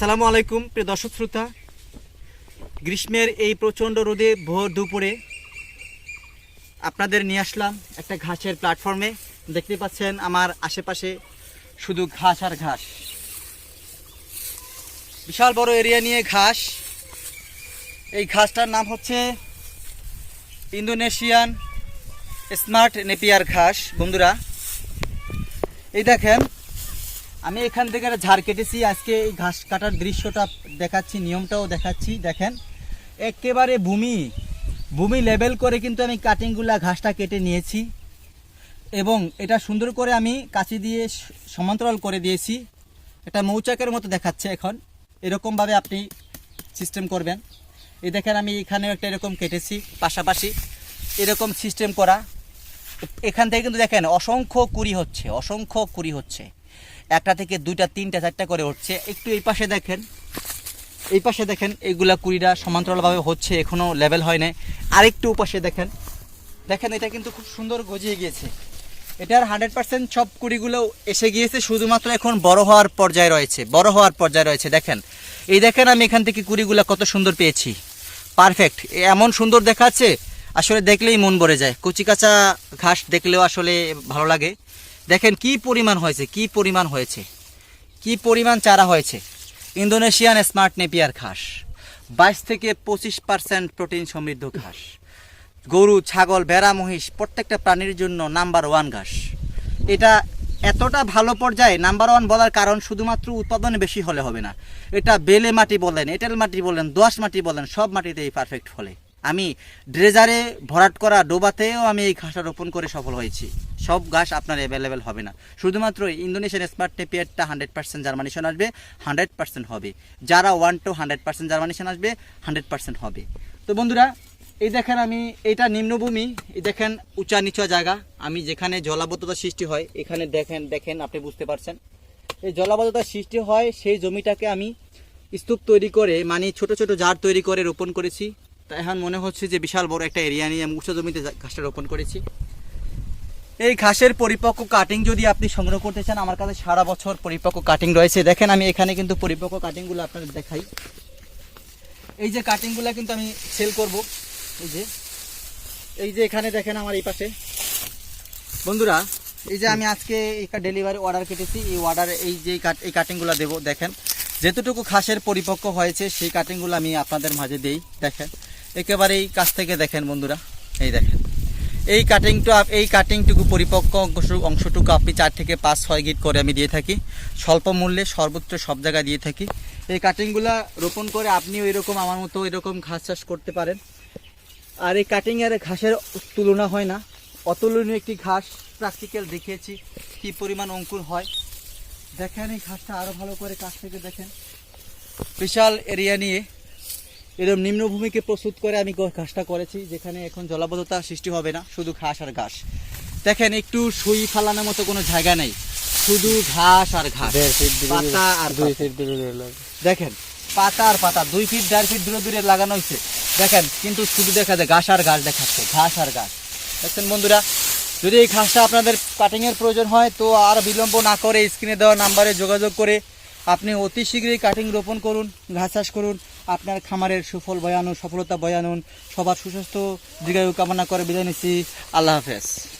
আসসালামু আলাইকুম, প্রিয় দর্শক শ্রোতা। গ্রীষ্মের এই প্রচণ্ড রোদে ভোর দুপুরে আপনাদের নিয়ে আসলাম একটা ঘাসের প্ল্যাটফর্মে। দেখতে পাচ্ছেন আমার আশেপাশে শুধু ঘাস আর ঘাস। বিশাল বড় এরিয়া নিয়ে ঘাস। এই ঘাসটার নাম হচ্ছে ইন্দোনেশিয়ান স্মার্ট নেপিয়ার ঘাস। বন্ধুরা, এই দেখেন আমি এখান থেকে একটা ঝাড় কেটেছি। আজকে এই ঘাস কাটার দৃশ্যটা দেখাচ্ছি, নিয়মটাও দেখাচ্ছি। দেখেন, একেবারে ভূমি ভূমি লেভেল করে কিন্তু আমি কাটিংগুলা ঘাসটা কেটে নিয়েছি। এবং এটা সুন্দর করে আমি কাঁচি দিয়ে সমান্তরাল করে দিয়েছি। এটা মৌচাকের মতো দেখাচ্ছে এখন। এরকমভাবে আপনি সিস্টেম করবেন। এই দেখেন, আমি এখানেও একটা এরকম কেটেছি। পাশাপাশি এরকম সিস্টেম করা। এখান থেকে কিন্তু দেখেন, অসংখ্য কুড়ি হচ্ছে, অসংখ্য কুড়ি হচ্ছে। একটা থেকে দুইটা, তিনটা, চারটা করে উঠছে। একটু এই পাশে দেখেন। এই পাশে দেখেন, এইগুলা কুড়িটা সমান্তরালভাবে হচ্ছে এখনও লেভেল হয় নাই। আরেকটু পাশে দেখেন। দেখেন, এটা কিন্তু খুব সুন্দর গজিয়ে গিয়েছে। এটার হান্ড্রেড পার্সেন্ট সব কুড়িগুলো এসে গিয়েছে, শুধুমাত্র এখন বড় হওয়ার পর্যায়ে রয়েছে। বড় হওয়ার পর্যায়ে রয়েছে, দেখেন। এই দেখেন, আমি এখান থেকে কুড়িগুলো কত সুন্দর পেয়েছি। পারফেক্ট এমন সুন্দর দেখাচ্ছে, আসলে দেখলেই মন ভরে যায়। কচি কাঁচা ঘাস দেখলেও আসলে ভালো লাগে। দেখেন কি পরিমাণ হয়েছে, কি পরিমাণ হয়েছে, কি পরিমাণ চারা হয়েছে। ইন্দোনেশিয়ান স্মার্ট নেপিয়ার ঘাস, বাইশ থেকে পঁচিশ পার্সেন্ট প্রোটিন সমৃদ্ধ ঘাস। গরু, ছাগল, ভেড়া, মহিষ, প্রত্যেকটা প্রাণীর জন্য নাম্বার ওয়ান ঘাস। এটা এতটা ভালো পর্যায়ে নাম্বার ওয়ান বলার কারণ শুধুমাত্র উৎপাদন বেশি হলে হবে না। এটা বেলে মাটি বলেন, এঁটেল মাটি বলেন, দোয়াশ মাটি বলেন, সব মাটিতেই পারফেক্ট ফলে। আমি ড্রেজারে ভরাট করা ডোবাতেও আমি এই ঘাসটা রোপণ করে সফল হয়েছি। সব ঘাস আপনার অ্যাভেলেবেল হবে না। শুধুমাত্র ইন্দোনেশিয়ান স্মার্ট টেপিয়ারটা হান্ড্রেড পার্সেন্ট জার্মানিশন আসবে হান্ড্রেড পার্সেন্ট হবে। যারা one two hundred percent germination আসবে হান্ড্রেড পার্সেন্ট হবে। তো বন্ধুরা, এই দেখেন আমি, এটা নিম্নভূমি, এই দেখেন উঁচা নিচা জায়গা। আমি যেখানে জলাবদ্ধতা সৃষ্টি হয়, এখানে দেখেন দেখেন, আপনি বুঝতে পারছেন। এই জলাবদ্ধতা সৃষ্টি হয়, সেই জমিটাকে আমি স্তূপ তৈরি করে মানে ছোট ছোট জার তৈরি করে রোপণ করেছি। তা এখন মনে হচ্ছে যে বিশাল বড় একটা এরিয়া নিয়ে আমি উঁচু জমিতে ঘাসটা রোপণ করেছি। এই ঘাসের পরিপক্ক কাটিং যদি আপনি সংগ্রহ করতে চান, আমার কাছে সারা বছর পরিপক্ক কাটিং রয়েছে। দেখেন, আমি এখানে কিন্তু পরিপক্ক কাটিংগুলো আপনাদের দেখাই। এই যে কাটিংগুলো কিন্তু আমি সেল করব। এই যে এই যে এখানে দেখেন আমার এই পাশে। বন্ধুরা, এই যে আমি আজকে একটা ডেলিভারি অর্ডার কেটেছি। এই অর্ডার এই যে এই কাটিংগুলো দেবো, দেখেন। যেতটুকু ঘাসের পরিপক্ক হয়েছে, সেই কাটিংগুলো আমি আপনাদের মাঝে দেই, দেখেন। একেবারেই কাছ থেকে দেখেন, বন্ধুরা। এই দেখেন। এই কাটিংটা এই কাটিংটুকু পরিপক্ক অংশ- অংশটুকু আপনি চার থেকে পাঁচ, ছয় গিট করে আমি দিয়ে থাকি। স্বল্প মূল্যে, সর্বোচ্চ সব জায়গায় দিয়ে থাকি। এই কাটিংগুলা রোপণ করে আপনিও এরকম আমার মতো এরকম ঘাস চাষ করতে পারেন। আর এই কাটিং এর ঘাসের তুলনা হয় না। অতুলনীয় একটি ঘাস প্র্যাকটিক্যাল দেখিয়েছি, কি পরিমাণ অঙ্কুর হয়। দেখেন এই ঘাসটা আরও ভালো করে কাছ থেকে দেখেন। বিশাল এরিয়া নিয়ে এরকম নিম্নভূমিকে প্রস্তুত করে আমি ঘাসটা করেছি যেখানে এখন জলাবদ্ধতা সৃষ্টি হবে না শুধু ঘাস আর ঘাস। দেখেন একটু সুই ফালানোর মতো কোনো জায়গা নেই শুধু ঘাস আর ঘাস পাতা আর দুই ফিট দূরে দূরে দেখেন পাতা আর পাতা দুই ফিট দেড় ফিট দূরে দূরে লাগানো হয়েছে। দেখেন কিন্তু শুধু দেখা যায় ঘাস আর ঘাস দেখাচ্ছে ঘাস আর ঘাস। দেখছেন বন্ধুরা যদি এই ঘাসটা আপনাদের কাটিংয়ের প্রয়োজন হয় তো আর বিলম্ব না করে স্ক্রিনে দেওয়া নাম্বারে যোগাযোগ করে আপনি অতি শীঘ্রই কাটিং রোপণ করুন, ঘাস চাষ করুন, আপনার খামারের সুফল বয়ানুন, সফলতা বয়ানুন, সবার সুস্বাস্থ্য, দীর্ঘায়ু কামনা করে বিদায় নিচ্ছি। আল্লাহ হাফেজ।